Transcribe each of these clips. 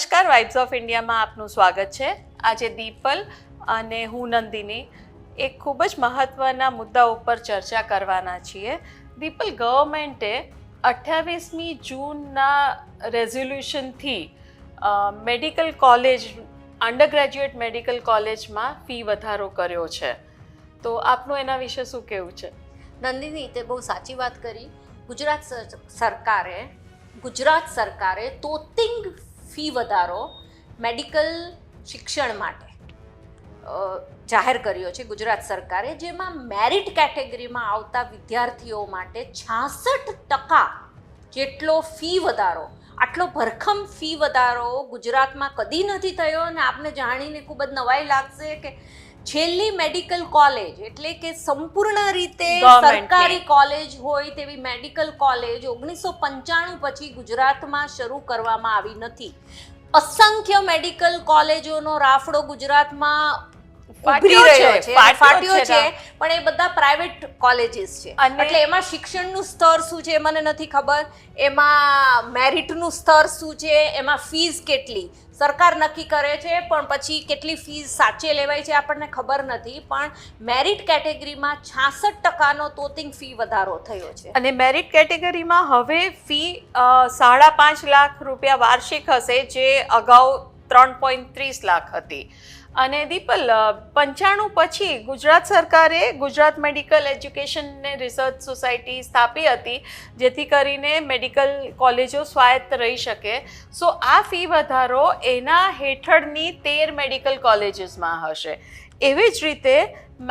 નમસ્કાર vibes of ઇન્ડિયામાં આપનું સ્વાગત છે. આજે દીપલ અને હું નંદિની એક ખૂબ જ મહત્ત્વના મુદ્દા ઉપર ચર્ચા કરવાના છીએ. દીપલ ગવર્મેન્ટે અઠ્યાવીસમી જૂનના રેઝોલ્યુશનથી medical college under graduate medical કોલેજમાં ફી વધારો કર્યો છે. તો આપનું એના વિશે શું કહેવું છે? નંદિની તે બહુ સાચી વાત કરી. ગુજરાત સર- સરકારે, ગુજરાત સરકારે તોતિંગ ફી વધારો મેડિકલ શિક્ષણ માટે જાહેર કર્યો છે ગુજરાત સરકારે, જેમાં મેરિટ કેટેગરીમાં આવતા વિદ્યાર્થીઓ માટે છાસઠ ટકા જેટલો ફી વધારો, આટલો ભરખમ ફી વધારો ગુજરાતમાં કદી નથી થયો અને આપને જાણીને ખૂબ જ નવાઈ લાગશે કે છેલ્લી મેડિકલ કોલેજ એટલે કે સંપૂર્ણ રીતે સરકારી કોલેજ હોય તેવી મેડિકલ કોલેજ ઓગણીસો પંચાણું પછી ગુજરાતમાં શરૂ કરવામાં આવી નથી. અસંખ્ય મેડિકલ કોલેજોનો રાફડો ગુજરાતમાં ઉભરી રહ્યો છે ફાટ્યો છે પણ એ બધા પ્રાઇવેટ કોલેજીસ છે. એટલે એમાં શિક્ષણનું સ્તર શું છે મને નથી ખબર. એમાં મેરિટનું સ્તર શું છે એમાં ફીસ કેટલી? સરકાર નક્કી કરે છે પણ પછી કેટલી ફીસ સાચે લેવાય છે આપણને ખબર નથી. પણ મેરિટ કેટેગરીમાં છાસઠ ટકાનો તોતિંગ ફી વધારો થયો છે. અને મેરિટ કેટેગરીમાં હવે ફી સાડા પાંચ લાખ રૂપિયા વાર્ષિક હશે જે અગાઉ ત્રણ પોઈન્ટ ત્રીસ લાખ હતી. અને દીપલ પંચાણું પછી ગુજરાત સરકારે ગુજરાત મેડિકલ એજ્યુકેશન ને રિસર્ચ સોસાયટી સ્થાપી હતી, જેથી કરીને મેડિકલ કોલેજો સ્વાયત્ત રહી શકે. સો આ ફી વધારો એના હેઠળની તેર મેડિકલ કોલેજીસમાં હશે. એવી જ રીતે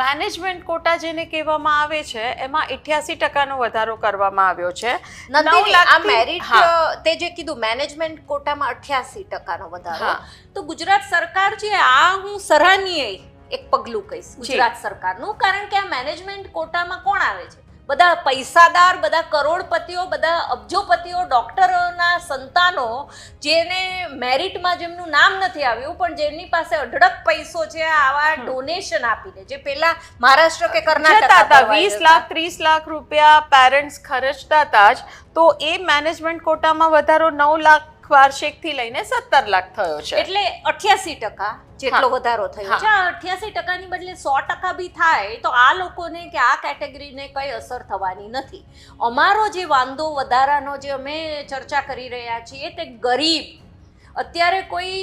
મેનેજમેન્ટ કોટા જેને કહેવામાં આવે છે એમાં અઠ્યાસી ટકાનો વધારો કરવામાં આવ્યો છે. આ મેરિટ તે જે કીધું મેનેજમેન્ટ કોટામાં અઠ્યાસી ટકાનો વધારો. તો ગુજરાત સરકાર છે આ હું સરાહનીય એક પગલું કહીશ ગુજરાત સરકારનું કારણ કે આ મેનેજમેન્ટ કોટામાં કોણ આવે છે? બધા પૈસાદાર બધા કરોડપતિઓ બધા અબજોપતિઓ ડોક્ટરોના સંતાનો જેને મેરિટમાં જેમનું નામ નથી આવ્યું પણ જેમની પાસે અઢળક પૈસો છે આવા ડોનેશન આપીને જે પહેલા મહારાષ્ટ્ર કે કર્ણાટક હતા વીસ લાખ ત્રીસ લાખ રૂપિયા પેરેન્ટ્સ ખર્ચતા હતા જ તો એ મેનેજમેન્ટ કોટામાં વધારો નવ લાખ વાર્ષિકથી લઈને સત્તર લાખ થયો છે. એટલે અઠ્યાસી ટકા જેટલો વધારો થયો. છે. આ અઠ્યાસી ટકાની બદલે સો ટકા બી થાય તો આ લોકોને કે આ કેટેગરીને કઈ અસર થવાની નથી. અમારો જે વાંધો વધારાનો જે અમે ચર્ચા કરી રહ્યા છીએ તે ગરીબ. અત્યારે કોઈ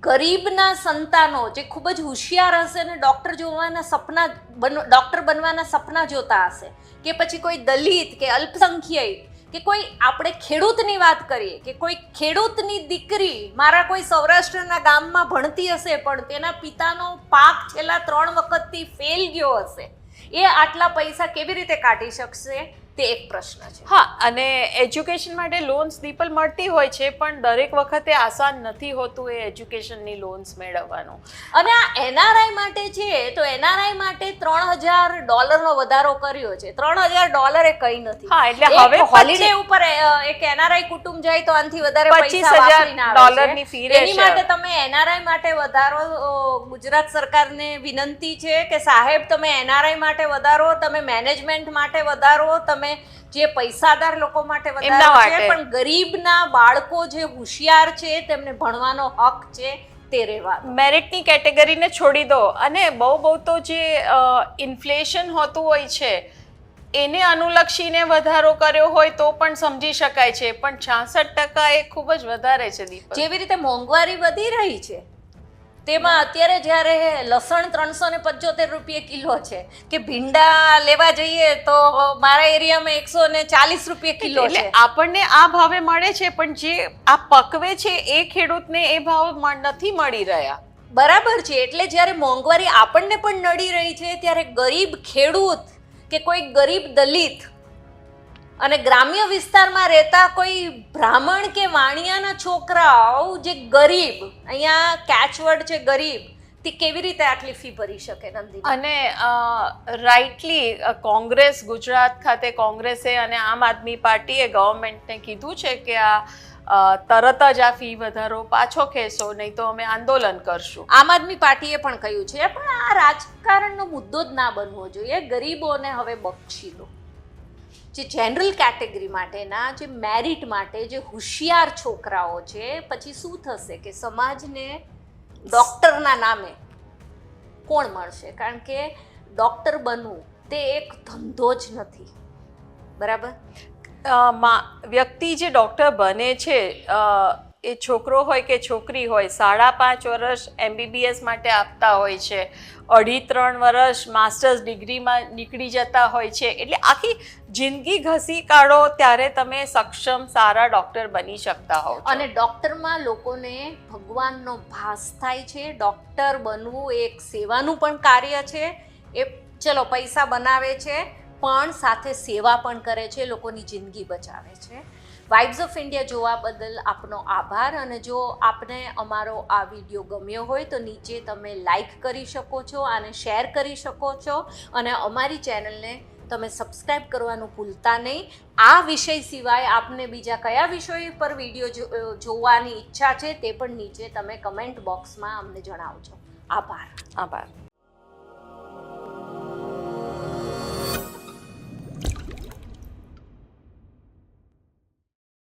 ગરીબના સંતાનો જે ખૂબ જ હોશિયાર હશે અને ડૉક્ટર જોવાના સપના બન ડૉક્ટર બનવાના સપના જોતા હશે કે પછી કોઈ દલિત કે અલ્પસંખ્યક કે કોઈ આપણે ખેડૂતની વાત કરીએ, કે કોઈ ખેડૂતની દીકરી મારા કોઈ સૌરાષ્ટ્રના ગામમાં ભણતી હશે, પણ તેના પિતાનો પાક છેલ્લા ત્રણ વખતથી ફેલ ગયો હશે, એ આટલા પૈસા કેવી રીતે કાઢી શકશે? તે એક પ્રશ્ન છે. હા અને એજ્યુકેશન માટે લોન્સ દીપલ મળતી હોય છે પણ દરેક વખતે આસાન નથી હોતું એ એજ્યુકેશનની લોન્સ મેળવવાનું. અને આ એનઆરઆઈ માટે છે તો એનઆરઆઈ માટે ત્રણ હજાર ડોલરનો વધારો કર્યો છે. ત્રણ હજાર ડોલર એ કંઈ નથી. હા, એટલે હવે હોલિડે ઉપર એક એનઆરઆઈ કુટુંબ જાય તો આનાથી વધારે પચીસ હજાર. ડોલરની ફી એની માટે તમે એનઆરઆઈ માટે વધારો ગુજરાત સરકારને વિનંતી છે કે સાહેબ તમે એનઆરઆઈ માટે વધારો તમે મેનેજમેન્ટ માટે વધારો તમે જે પૈસાદાર લોકો માટે વધારે છે પણ ગરીબના બાળકો જે હોશિયાર છે તેમને ભણવાનો હક છે તે રહેવા. મેરિટની કેટેગરીને છોડી દો. અને બહુ બહુ તો જે ઇન્ફ્લેશન હોતું હોય છે એને અનુલક્ષીને વધારો કર્યો હોય તો પણ સમજી શકાય છે. પણ છાસઠ ટકા એ ખૂબ જ વધારે છે દીપક. જેવી રીતે મોંઘવારી વધી રહી છે તેમાં અત્યારે જ્યારે લસણ ત્રણસો ને પંચોતેર રૂપિયે કિલો છે કે ભીંડા લેવા જઈએ તો મારા એરિયામાં એકસો ને ચાલીસ રૂપિયે કિલો એટલે છે. આપણને આ ભાવે મળે છે પણ જે આ પકવે છે એ ખેડૂતને એ ભાવ નથી મળી રહ્યા. બરાબર છે એટલે જ્યારે મોંઘવારી આપણને પણ નડી રહી છે ત્યારે ગરીબ ખેડૂત કે કોઈ ગરીબ દલિત અને ગ્રામ્ય વિસ્તારમાં રહેતા કોઈ બ્રાહ્મણ કે વાણિયાના છોકરાઓ જે ગરીબ અહીંયા કેચવર્ડ છે ગરીબ તે કેવી રીતે આટલી ફી ભરી શકે નંદી અને રાઇટલી કોંગ્રેસ ગુજરાત ખાતે કોંગ્રેસે અને આમ આદમી પાર્ટીએ ગવર્મેન્ટને કીધું છે કે આ તરત જ આ ફી વધારો પાછો ખેંચો નહીં તો અમે આંદોલન કરશું. આમ આદમી પાર્ટીએ પણ કહ્યું છે પણ આ રાજકારણનો મુદ્દો જ ના બનવો જોઈએ. ગરીબોને હવે બક્ષી દો જે જનરલ કેટેગરી માટેના, જે મેરિટ માટે જે હોશિયાર છોકરાઓ છે, પછી શું થશે કે સમાજને ડૉક્ટરના નામે કોણ મળશે? કારણ કે ડૉક્ટર બનવું તે એક ધંધો જ નથી. બરાબર? વ્યક્તિ જે ડૉક્ટર બને છે એ છોકરો હોય કે છોકરી હોય, સાડા પાંચ વર્ષ એમબીબીએસ માટે આપતા હોય છે. અઢી ત્રણ વર્ષ માસ્ટર્સ ડિગ્રીમાં નીકળી જતા હોય છે. એટલે આખી જિંદગી ઘસી કાઢો ત્યારે તમે સક્ષમ, સારા ડૉક્ટર બની શકતા હો અને ડૉક્ટરમાં લોકોને ભગવાનનો ભાસ થાય છે. ડૉક્ટર બનવું એક સેવાનું પણ કાર્ય છે. એ ચલો પૈસા બનાવે છે, પણ સાથે સેવા પણ કરે છે, લોકોની જિંદગી બચાવે છે. વાઇબ્સ ઓફ ઇન્ડિયા જોવા બદલ આપનો આભાર. અને જો આપને અમારો આ વીડિયો ગમ્યો હોય તો નીચે તમે લાઈક કરી શકો છો અને શેર કરી શકો છો. અને અમારી ચેનલને તમે સબસ્ક્રાઇબ કરવાનું ભૂલતા નહીં. આ વિષય સિવાય આપને બીજા કયા વિષયો પર વીડિયો જોવાની ઈચ્છા છે તે પણ નીચે તમે કમેન્ટ બોક્સમાં અમને જણાવજો. આભાર. આભાર.